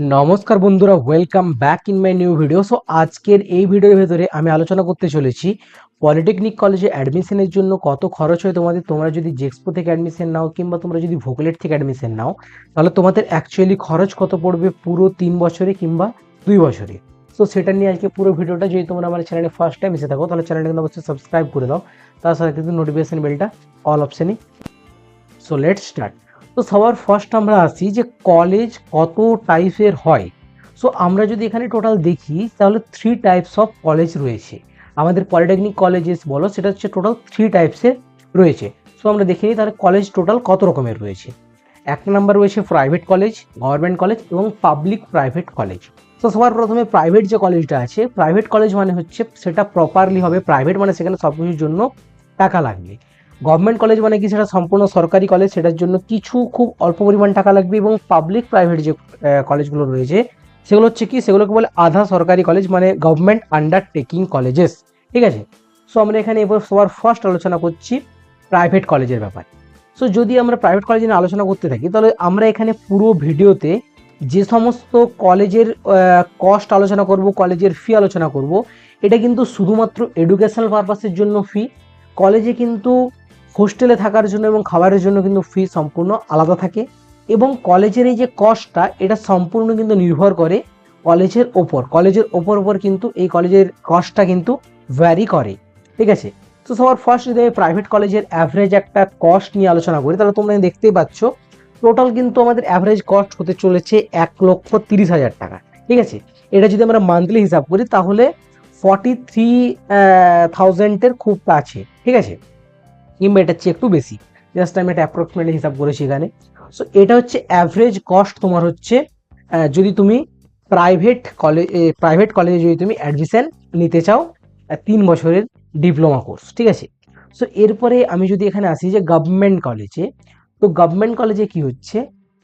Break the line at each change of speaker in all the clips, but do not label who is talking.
নমস্কার বন্ধুরা welcome back in my new video so আজকের এই ভিডিওর ভেতরে আমি আলোচনা করতে চলেছি পলিটেকনিক কলেজে অ্যাডমিশনের জন্য কত খরচ হয় তোমাদের। তোমরা যদি জেক্সপো থেকে অ্যাডমিশন নাও কিংবা তোমরা যদি ভোকলেট থেকে অ্যাডমিশন নাও, তাহলে তোমাদের অ্যাকচুয়ালি খরচ কত পড়বে পুরো তিন বছরে কিংবা দুই বছরে। সো সেটা নিয়ে আজকে পুরো ভিডিওটা যদি তোমরা আমার চ্যানেলে ফার্স্ট টাইম এসে থাকো, তাহলে চ্যানেলটা কিন্তু অবশ্যই সাবস্ক্রাইব করে দাও। তার সাথে কিন্তু নোটিফিকেশন বেলটা অল অপশানে সো লেট স্টার্ট তো সবার ফার্স্ট আমরা আসি যে কলেজ কত টাইপের হয়। সো আমরা যদি এখানে টোটাল দেখি, তাহলে থ্রি টাইপস অফ কলেজ রয়েছে। আমাদের পলিটেকনিক কলেজেস বলো, সেটা হচ্ছে টোটাল থ্রি টাইপসের রয়েছে। সো আমরা দেখে নিই তাহলে কলেজ টোটাল কত রকমের রয়েছে। এক নাম্বার রয়েছে প্রাইভেট কলেজ গভর্নমেন্ট কলেজ এবং পাবলিক প্রাইভেট কলেজ তো সবার প্রথমে প্রাইভেট যে কলেজটা আছে প্রাইভেট কলেজ মানে হচ্ছে সেটা প্রপারলি হবে। প্রাইভেট মানে সেখানে সব কিছুর জন্য টাকা লাগবে। গভর্নমেন্ট কলেজ মানে কি? সেটা সম্পূর্ণ সরকারি কলেজ। সেটার জন্য কিছু খুব অল্প পরিমাণ টাকা লাগবে এবং পাবলিক প্রাইভেট যে কলেজগুলো রয়েছে, সেগুলো হচ্ছে কি? সেগুলোকে বলে আধা সরকারি কলেজ মানে গভর্নমেন্ট আন্ডারটেকিং কলেজেস ঠিক আছে? সো আমরা এখানে এবার সবার ফার্স্ট আলোচনা করছি প্রাইভেট কলেজের ব্যাপারে। সো যদি আমরা প্রাইভেট কলেজ নিয়ে আলোচনা করতে থাকি, তাহলে আমরা এখানে পুরো ভিডিওতে যে সমস্ত কলেজের কস্ট আলোচনা করব, কলেজের ফি আলোচনা করব, এটা কিন্তু শুধুমাত্র এডুকেশনাল পারপাসের জন্য ফি কলেজে কিন্তু হোস্টেলে থাকার জন্য এবং খাবারের জন্য কিন্তু ফি সম্পূর্ণ আলাদা থাকে এবং কলেজের এই যে কস্টটা এটা সম্পূর্ণ কিন্তু নির্ভর করে কলেজের ওপর। কলেজের ওপর ওপর কিন্তু এই কলেজের কস্টটা কিন্তু ভ্যারি করে। ঠিক আছে? তো সবার ফার্স্ট যদি আমি প্রাইভেট কলেজের অ্যাভারেজ একটা কস্ট নিয়ে আলোচনা করি, তাহলে তোমরা দেখতেই পাচ্ছ টোটাল কিন্তু আমাদের অ্যাভারেজ কস্ট হতে চলেছে এক লক্ষ তিরিশ হাজার টাকা। ঠিক আছে? এটা যদি আমরা মান্থলি হিসাব করি, তাহলে ফর্টি থ্রি থাউজেন্ডের খুব কাছে। ঠিক আছে? কিংবা এটার চেয়ে একটু বেশি। জাস্ট আমি এটা অ্যাপ্রক্সিমেটলি হিসাব করেছি এখানে। সো এটা হচ্ছে অ্যাভারেজ কস্ট তোমার হচ্ছে যদি তুমি প্রাইভেট কলেজ প্রাইভেট কলেজে যদি তুমি অ্যাডমিশান নিতে চাও তিন বছরের ডিপ্লোমা কোর্স ঠিক আছে? সো এরপরে আমি যদি এখানে আসি যে গভর্নমেন্ট কলেজে তো গভর্নমেন্ট কলেজে কি হচ্ছে?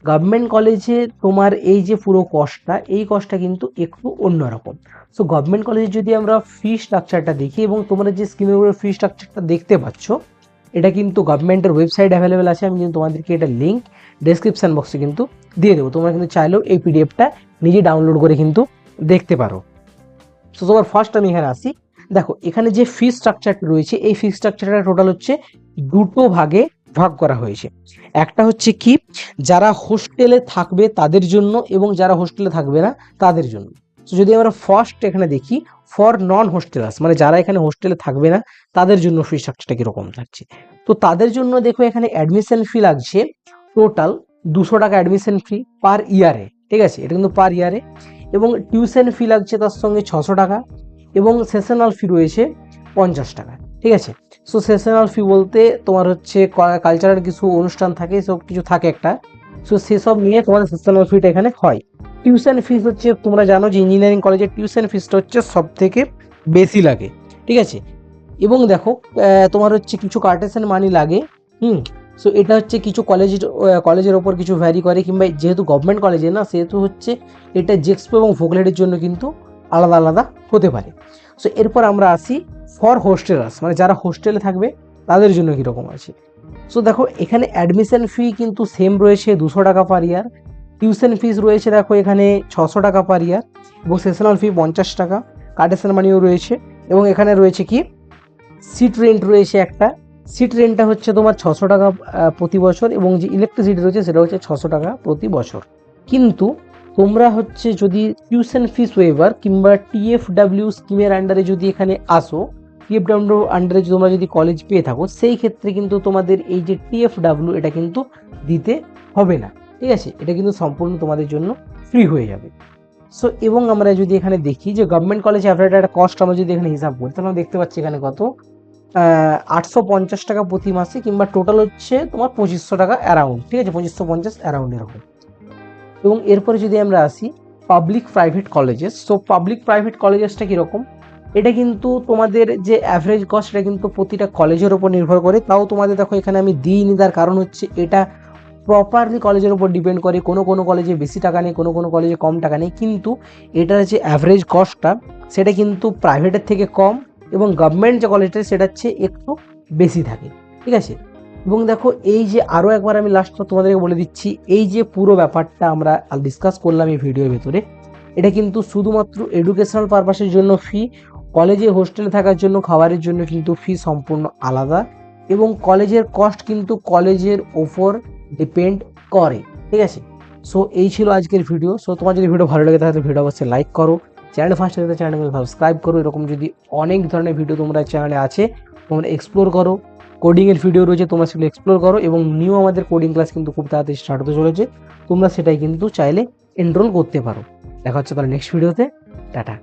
গভর্নমেন্ট কলেজে তোমার এই যে পুরো কস্টটা এই কস্টটা কিন্তু একটু অন্যরকম। সো গভর্নমেন্ট কলেজে যদি আমরা ফি স্ট্রাকচারটা দেখি এবং তোমরা যে স্কিমের উপরে ফি স্ট্রাকচারটা দেখতে পাচ্ছ এটা কিন্তু গভর্নমেন্টের ওয়েবসাইট অ্যাভেলেবেল আছে, আমি কিন্তু তোমাদেরকে এটা লিঙ্ক ডেসক্রিপশন বক্সে কিন্তু দিয়ে দেবো। তোমরা কিন্তু চাইলেও এই পিডিএফটা নিজে ডাউনলোড করে কিন্তু দেখতে পারো। সো তোমার ফার্স্ট আমি এখানে আসি। দেখো, এখানে যে ফি স্ট্রাকচারটা রয়েছে, এই ফি স্ট্রাকচারটা টোটাল হচ্ছে দুটো ভাগে ভাগ করা হয়েছে। একটা হচ্ছে কি? যারা হোস্টেলে থাকবে তাদের জন্য এবং যারা হোস্টেলে থাকবে না, তাদের জন্য। তো যদি আমরা ফার্স্ট এখানে দেখি ফর নন হোস্টেলার্স মানে যারা এখানে হোস্টেলে থাকবে না, তাদের জন্য ফি স্ট্রাকচারটা কীরকম থাকছে? তো তাদের জন্য দেখো এখানে অ্যাডমিশন ফি লাগছে টোটাল দুশো টাকা অ্যাডমিশন ফি পার ইয়ারে ঠিক আছে? এটা কিন্তু পার ইয়ারে এবং টিউশন ফি লাগছে তার সঙ্গে ছশো টাকা এবং সেশনাল ফি রয়েছে পঞ্চাশ টাকা, ঠিক আছে? সো সেশনাল ফি বলতে তোমার হচ্ছে কালচারাল কিছু অনুষ্ঠান থাকে, সব কিছু থাকে একটা। সো সেসব নিয়ে তোমাদের সেশনাল ফিটা এখানে হয়। টিউশন ফিস হচ্ছে, তোমরা জানো যে ইঞ্জিনিয়ারিং কলেজের টিউশন ফিসটা হচ্ছে সব থেকে বেশি লাগে, ঠিক আছে? এবং দেখো তোমার হচ্ছে কিছু কার্টেশন মানি লাগে, হুম? সো এটা হচ্ছে কিছু কলেজের কলেজের ওপর কিছু ভ্যারি করে, কিংবা যেহেতু গভর্নমেন্ট কলেজে না, সেহেতু হচ্ছে এটা জেক্সপো এবং ভোকলেটের জন্য কিন্তু আলাদা আলাদা হতে পারে। সো এরপর আমরা আসি ফর হোস্টেলার্স মানে যারা হোস্টেলে থাকবে, তাদের জন্য কীরকম আছে? সো দেখো, এখানে অ্যাডমিশন ফি কিন্তু সেম রয়েছে দুশো টাকা পার ইয়ার টিউশন ফিস রয়েছে, দেখো এখানে ছশো টাকা পার ইয়ার এবং সেশনাল ফি পঞ্চাশ টাকা কার্টেশন মানিও রয়েছে এবং এখানে রয়েছে কি? সিট রেন্ট রয়েছে একটা। সিট রেন্টটা হচ্ছে তোমার ছশো টাকা প্রতি বছর এবং যে ইলেকট্রিসিটি রয়েছে সেটা হচ্ছে ছশো টাকা প্রতি বছর। কিন্তু তোমরা হচ্ছে যদি টিউশন ফিস ওয়েভার কিংবা টিএফডাব্লিউ স্কিমের আন্ডারে যদি এখানে আসো টিএফডাব্লিউ আন্ডারে তোমরা যদি কলেজ পেয়ে থাকো, সেই ক্ষেত্রে কিন্তু তোমাদের এই যে টিএফডাব্লিউ এটা কিন্তু দিতে হবে না। ঠিক আছে? এটা কিন্তু সম্পূর্ণ তোমাদের জন্য ফ্রি হয়ে যাবে। সো এবং আমরা যদি এখানে দেখি যে গভর্নমেন্ট কলেজ অ্যাভারেজ একটা কস্ট আমরা যদি এখানে হিসাব করি, তাহলে আমরা দেখতে পাচ্ছি এখানে কত? আটশো পঞ্চাশ টাকা প্রতি মাসে কিংবা টোটাল হচ্ছে তোমার পঁচিশশো টাকা অ্যারাউন্ড ঠিক আছে? পঁচিশশো পঞ্চাশ অ্যারাউন্ড এরকম। এবং এরপরে যদি আমরা আসি public private colleges so public private কলেজেসটা কীরকম? এটা কিন্তু তোমাদের যে অ্যাভারেজ কস্ট এটা কিন্তু প্রতিটা কলেজের ওপর নির্ভর করে। তাও তোমাদের দেখো এখানে আমি দিইনি, তার কারণ হচ্ছে এটা প্রপারলি কলেজের উপর ডিপেন্ড করে কোনো কোনো কলেজে বেশি টাকা নেই, কোনো কোনো কলেজে কম টাকা নেই। কিন্তু এটার যে অ্যাভারেজ কস্টটা সেটা কিন্তু প্রাইভেটের থেকে কম এবং গভর্নমেন্ট যে কলেজটা সেটা হচ্ছে একটু বেশি থাকে। ঠিক আছে? এবং দেখো, এই যে আরও একবার আমি লাস্ট তোমাদেরকে বলে দিচ্ছি, এই যে পুরো ব্যাপারটা আমরা ডিসকাস করলাম এই ভিডিওর ভেতরে, এটা কিন্তু শুধুমাত্র এডুকেশনাল পারপাসের জন্য ফি কলেজে হোস্টেলে থাকার জন্য, খাবারের জন্য কিন্তু ফি সম্পূর্ণ আলাদা। এবং কলেজের কস্ট কিন্তু কলেজের ওপর ডিপেন্ড করে, ঠিক আছে? সো এই ছিল আজকের ভিডিও সো তোমার যদি ভিডিও ভালো লাগে, তাহলে ভিডিও অবশ্যই লাইক করো। চ্যানেল ফার্স্ট হতে চ্যানেলকে সাবস্ক্রাইব করো। এরকম যদি অনেক ধরনের ভিডিও তোমরা চ্যানেলে আছে, তোমরা এক্সপ্লোর করো। কোডিংয়ের ভিডিও রয়েছে, তোমরা সেগুলো এক্সপ্লোর করো এবং নিউ আমাদের কোডিং ক্লাস কিন্তু খুব তাড়াতাড়ি স্টার্ট হতে চলেছে। তোমরা সেটাই কিন্তু চাইলে এনরোল করতে পারো। দেখা হচ্ছে তাহলে নেক্সট ভিডিওতে টাটা।